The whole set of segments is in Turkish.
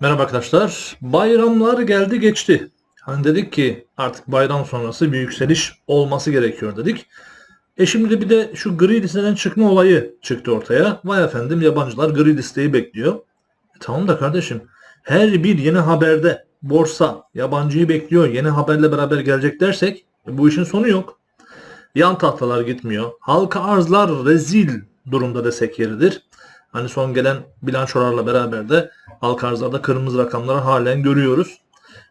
Merhaba arkadaşlar. Bayramlar geldi geçti. Hani dedik ki artık bayram sonrası bir yükseliş olması gerekiyor dedik. E şimdi bir de şu gri listeden çıkma olayı çıktı ortaya. Vay efendim yabancılar gri listeyi bekliyor. E tamam da kardeşim her bir yeni haberde borsa yabancıyı bekliyor yeni haberle beraber gelecek dersek e bu işin sonu yok. Yan tahtalar gitmiyor. Halka arzlar rezil durumda desek yeridir. Hani son gelen bilançolarla beraber de halka arzlarda kırmızı rakamları halen görüyoruz.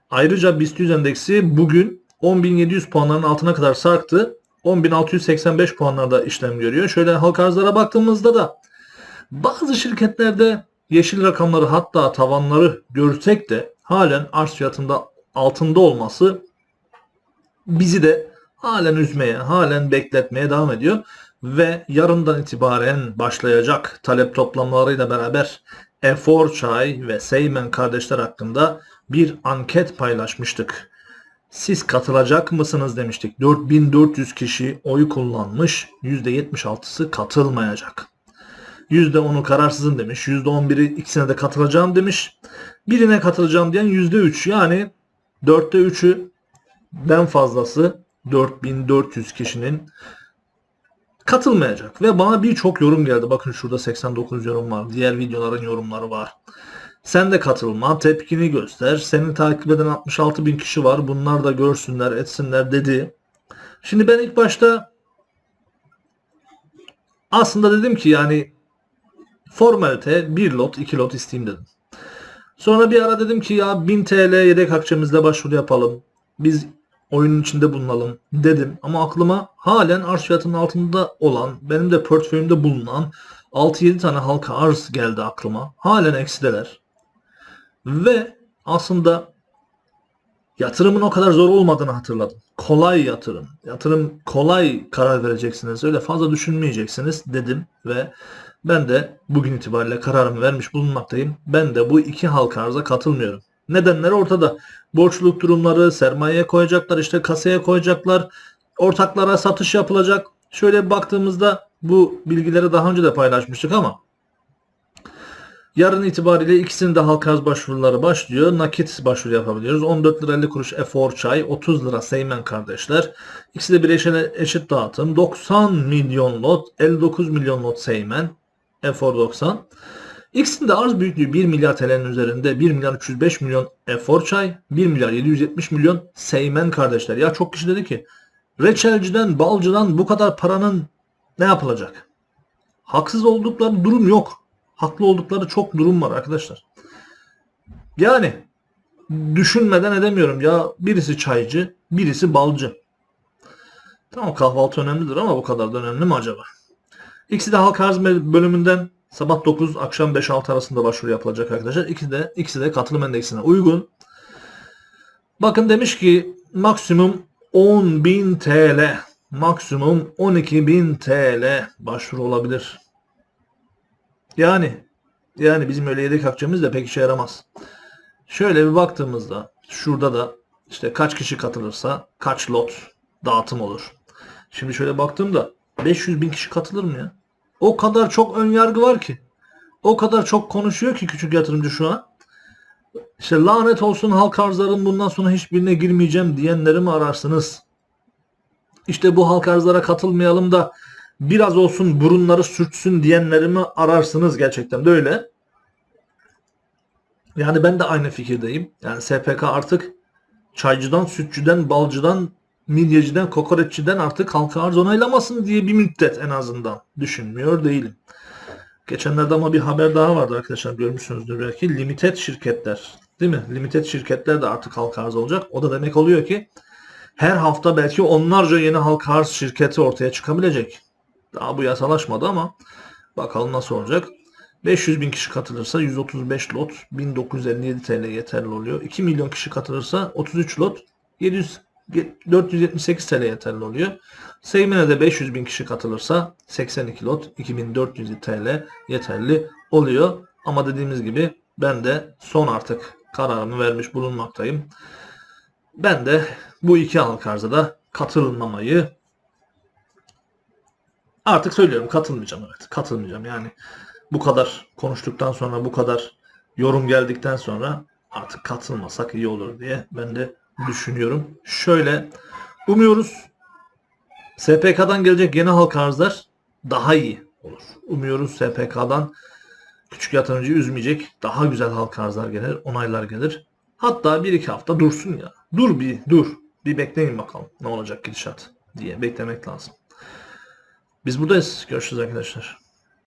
Ayrıca BIST 100 endeksi bugün 10.700 puanların altına kadar sarktı. 10.685 puanlarda işlem görüyor. Şöyle halka arzlara baktığımızda da bazı şirketlerde yeşil rakamları hatta tavanları görsek de halen arz fiyatında altında olması bizi de halen üzmeye, halen bekletmeye devam ediyor. Ve yarından itibaren başlayacak talep toplamalarıyla beraber Efor Çay ve Seymen kardeşler hakkında bir anket paylaşmıştık. Siz katılacak mısınız demiştik. 4400 kişi oy kullanmış. %76'sı katılmayacak. %10'u kararsızım demiş. %11'i ikisine de katılacağım demiş. Birine katılacağım diyen %3 yani 4'te 3'ü den fazlası 4400 kişinin katılmayacak. Ve bana birçok yorum geldi. Bakın şurada 89 yorum var. Diğer videoların yorumları var. Sen de katılma, tepkini göster. Seni takip eden 66 bin kişi var. Bunlar da görsünler, etsinler dedi. Şimdi ben ilk başta aslında dedim ki yani formalite bir lot, iki lot isteyeyim dedim. Sonra bir ara dedim ki ya 1000 TL yedek akçemizle başvuru yapalım. Biz oyunun içinde bulunalım dedim. Ama aklıma halen arz fiyatının altında olan, benim de portföyümde bulunan 6-7 tane halka arz geldi aklıma. Halen eksideler. Ve aslında yatırımın o kadar zor olmadığını hatırladım. Kolay yatırım. Yatırım kolay karar vereceksiniz. Öyle fazla düşünmeyeceksiniz dedim ve ben de bugün itibariyle kararımı vermiş bulunmaktayım. Ben de bu iki halka arza katılmıyorum. Nedenleri ortada. Borçluluk durumları, sermayeye koyacaklar, işte kasaya koyacaklar, ortaklara satış yapılacak. Şöyle baktığımızda bu bilgileri daha önce de paylaşmıştık ama yarın itibariyle ikisinin de halka arz başvuruları başlıyor. Nakit başvuru yapabiliyoruz. 14 lira 50 kuruş efor çay, 30 lira Seymen kardeşler. İkisi de bir eşit dağıtım. 90 milyon lot, 59 milyon lot Seymen, efor 90. İkisinin de arz büyüklüğü 1 milyar TL'nin üzerinde 1 milyar 305 milyon efor çay, 1 milyar 770 milyon Seymen kardeşler. Ya çok kişi dedi ki reçelciden, balcıdan bu kadar paranın ne yapılacak? Haksız oldukları durum yok. Haklı oldukları çok durum var arkadaşlar. Yani düşünmeden edemiyorum ya birisi çaycı, birisi balcı. Tamam kahvaltı önemlidir ama bu kadar da önemli mi acaba? İkisi de halk arz bölümünden Sabah 9 akşam 5-6 arasında başvuru yapılacak arkadaşlar. İkisi de, ikisi de katılım endeksine uygun. Bakın demiş ki maksimum 10.000 TL maksimum 12.000 TL başvuru olabilir. Yani yani bizim öyle yedek akçemiz de pek işe yaramaz. Şöyle bir baktığımızda şurada da işte kaç kişi katılırsa kaç lot dağıtım olur. Şimdi şöyle baktığımda 500 bin kişi katılır mı ya? O kadar çok ön yargı var ki. O kadar çok konuşuyor ki küçük yatırımcı şu an. İşte lanet olsun halk arzların bundan sonra hiçbirine girmeyeceğim diyenleri mi ararsınız? İşte bu halk arzlara katılmayalım da biraz olsun burunları sürtsün diyenleri mi ararsınız gerçekten de öyle. Yani ben de aynı fikirdeyim. Yani SPK artık çaycıdan, sütçüden, balcıdan, midyeciden, kokoreççiden artık halka arz onaylamasın diye bir müddet en azından düşünmüyor değilim. Geçenlerde ama bir haber daha vardı arkadaşlar görmüşsünüzdür belki. Limited şirketler değil mi? Limited şirketler de artık halka arz olacak. O da demek oluyor ki her hafta belki onlarca yeni halka arz şirketi ortaya çıkabilecek. Daha bu yasalaşmadı ama bakalım nasıl olacak. 500 bin kişi katılırsa 135 lot 1957 TL yeterli oluyor. 2 milyon kişi katılırsa 33 lot 700 478 TL yeterli oluyor. Seymen'e de 500 bin kişi katılırsa 82 lot 2400 TL yeterli oluyor. Ama dediğimiz gibi ben de son artık kararımı vermiş bulunmaktayım. Ben de bu iki halk arzda da katılmamayı Artık söylüyorum katılmayacağım evet. Katılmayacağım yani. Bu kadar konuştuktan sonra bu kadar yorum geldikten sonra artık katılmasak iyi olur diye ben de düşünüyorum. Şöyle umuyoruz SPK'dan gelecek yeni halka arzlar daha iyi olur. Umuyoruz SPK'dan küçük yatırımcıyı üzmeyecek daha güzel halka arzlar gelir, onaylar gelir. Hatta bir iki hafta dursun ya. Dur bir dur. Bir bekleyin bakalım ne olacak gidişat diye beklemek lazım. Biz buradayız. Görüşürüz arkadaşlar.